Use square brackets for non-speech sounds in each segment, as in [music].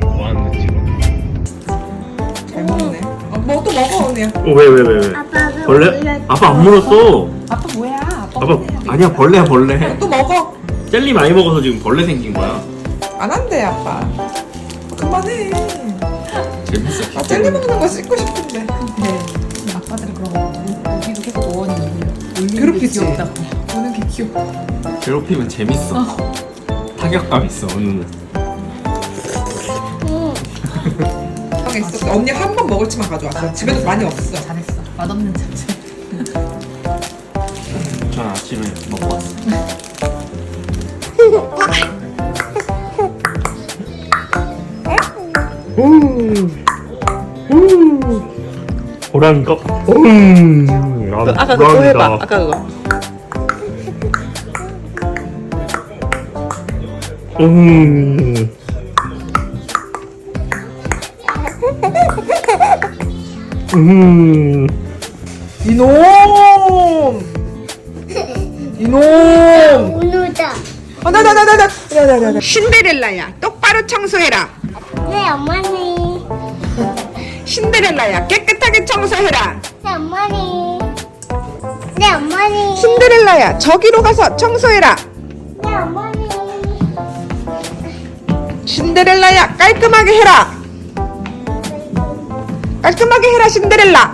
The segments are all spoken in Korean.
뭐 하는데 지금? 잘 먹네. 어, 뭐또 먹어 언니야. 왜 왜 왜 왜? 아빠가 벌레? 아빠 안 물었어. 아빠 뭐야? 아빠, 아빠 아니야 벌레야 벌레. 또 먹어. 젤리 많이 먹어서 지금 벌레 생긴 거야. 안 한대 아빠. 그만해. 재밌어. 아 젤리 먹는 거 씻고 싶은데. 네. 아빠들은 그런 거 우리도 계속 어원이 괴롭히지? 귀엽다고. 보는 게 귀여워. 괴롭히면 재밌어. 타격감 있어 오늘은. [laughs] 응. 방에 있었어. 언니 한 번 먹을 치만 가져왔어. 집에도 많이 없어. 잘했어. 맛없는 잡채. 호랑이가 음, 아까 그거 해봐. 아까 그거. 음. 음. 이놈. 이놈. 오늘다. 어, 나나나나나. 나나나나. 신데렐라야, 똑바로 청소해라. 네 어머니. 신데렐라야, 깨끗하게 청소해라. 네 어머니. 네 어머니. 신데렐라야, 저기로 가서 청소해라. 네 어머니. 신데렐라야, 깔끔하게 해라. 깔끔하게 해라, 신데렐라.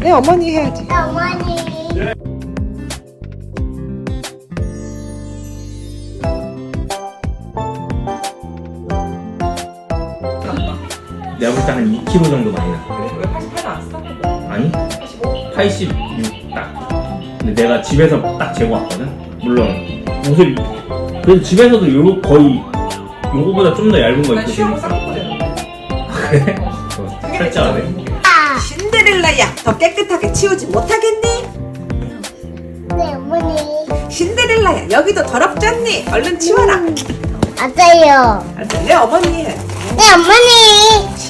네 어머니 해야지. 네 어머니. 한 2kg 정도 많이 나. 왜 88 나왔어? 아니? 86 딱. 근데 내가 집에서 딱 재고 왔거든. 물론 옷을 그래서 집에서도 요 거의 요거보다 좀 더 얇은 거 난 입고 쉬하고 재밌어. 쌌거든. 그래? 어, 살짝 안 해? 신데렐라야, 더 깨끗하게 치우지 못하겠니? 네 어머니. 신데렐라야, 여기도 더럽지 않니? 얼른 치워라. 맞아요. 알았어, 내 어머니 해. 네 어머니.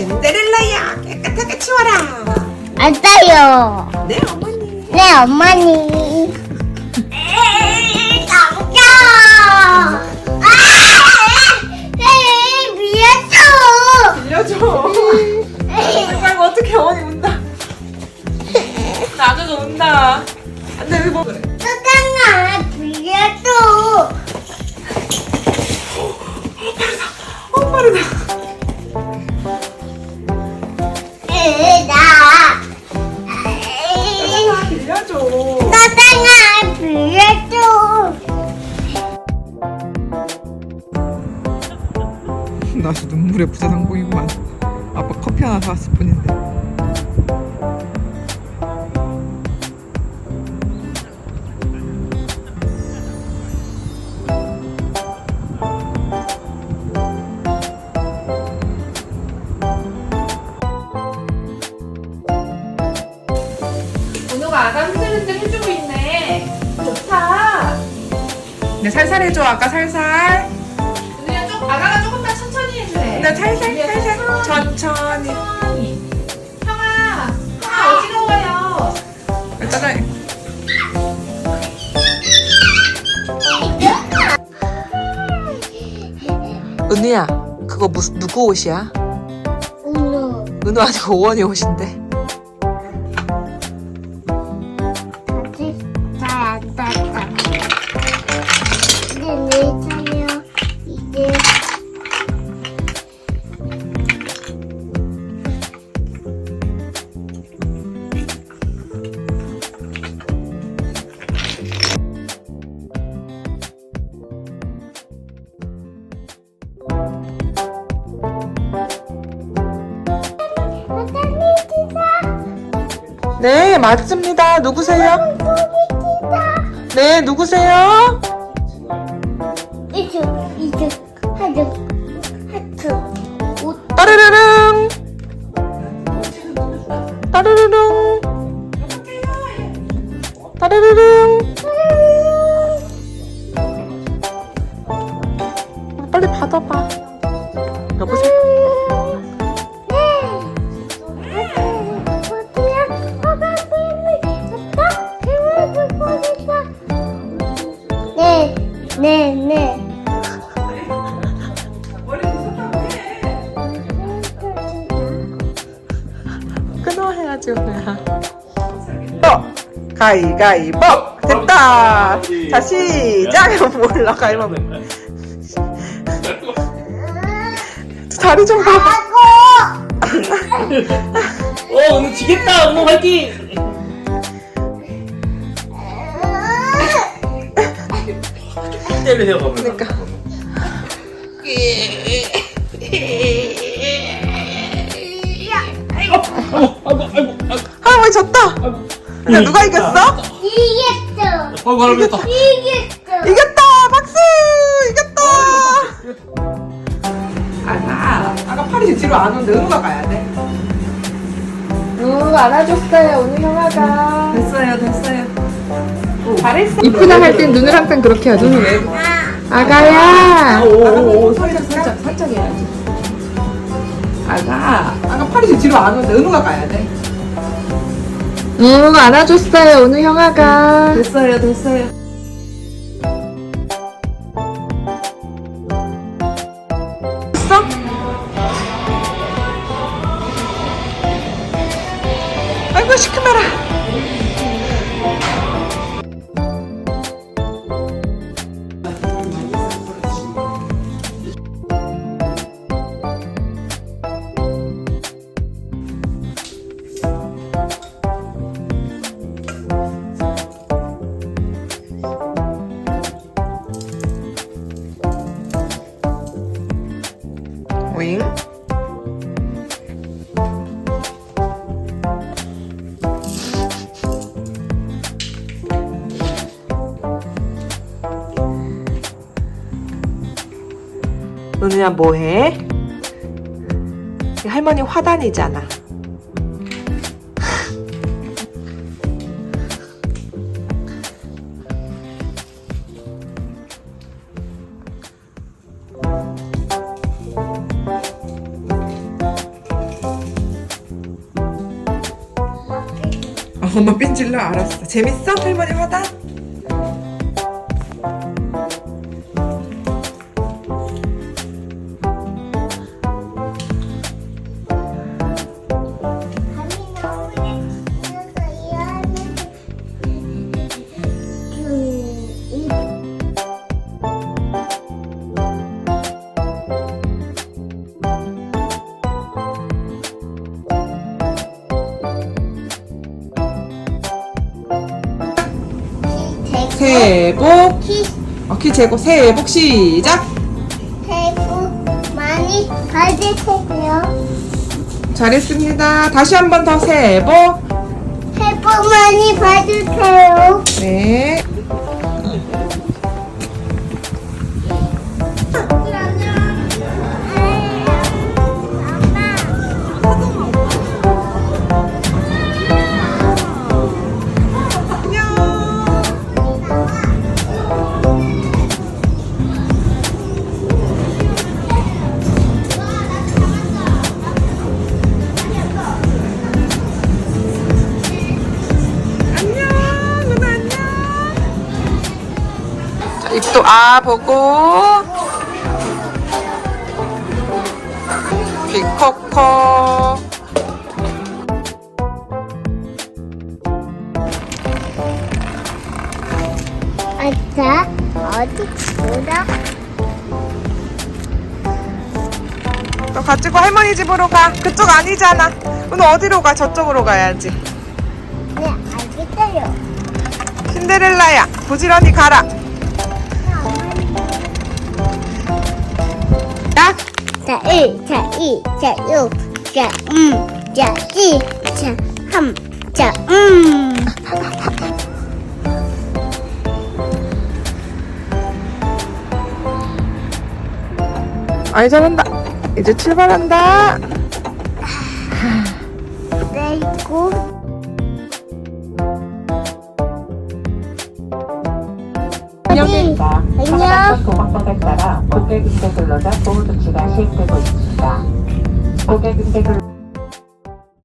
신데렐라야, 깨끗하게 치워라. 맞아요. 내 어머니. 네 어머니. 에이, 남겨. 아! 에이, 미안해. 빌려줘. 아이고, 어떡해, 어머니 운다. 나가가 운다. 안 돼, 여기 뭐 그래. 사장아, 빌려줘. 어, 빠르다. 빌려줘. 사장아, 빌려줘. 나 아주 눈물의 부자상봉이구만. 아빠 커피 하나 사왔을 뿐인데. 네, 살살 해줘. 아까 살살. 은호야 좀 아가가 조금만 천천히 해주래. 네, 살살, 살살. 천천히. 천천히. 형아, 형아 어지러워요. 따라. 은우야, 그거 무슨 누구 옷이야? 은우, 은우 아니고 오원이 옷인데. 네, 맞습니다. 누구세요? 네, 누구세요? 이쪽 이쪽 하트 가위가위보 됐다. 자 시작. [laughs] 몰라 가위바위보. 다리 좀 봐. 어 오늘 지겠다 오늘 화이팅 때리세요 그러면 그러니까. 아이고 아이고 아이고 아이고 할머니 졌다. 야 누가 이겼어? 이겼어. 아이고 할아버지 이겼어. 이겼다. 박수. 이겼다. 아가 아가 팔이 뒤로 안 오는데 은우가 가야 돼. 우 안아줬어요 오늘 형아가. 됐어요 됐어요. 잘했어. 이쁘다 할 땐 눈을 항상 그렇게 하죠. 눈을 왜? 아가야. 오오오 살짝 살짝 살짝 해야지. 아가 아가 팔이 뒤로 안 오는데 은우가 가야 돼. 우 안아줬어요 오늘 형아가. 됐어요 됐어요. 윙. 은우야 뭐해? 할머니 화단이잖아. 엄마 삔질러 알았어. 재밌어? 할머니 화단? 어, 키 재고 새해 복 시작. 새해 복 많이 받으세요. 잘했습니다. 다시 한 번 더 새해 복. 새해 복 많이 받으세요. 네. 자, 입도 아 보고. 귀 콕콕. 아자 어디 보라? 너 가지고 할머니 집으로 가. 그쪽 아니잖아. 오늘 어디로 가? 저쪽으로 가야지. 네 알겠어요. 신데렐라야. 부지런히 가라. 자, 1, 자, 2, 자, 6, 자, 음, 자, 2, 자, 3, 자, 음. 아이 잘한다. 이제 출발한다. 안녕입니다. 안녕. 도망법에 따라 고객 응대 근로자 보호 조치가 시행되고 있습니다. 고객 응대 근로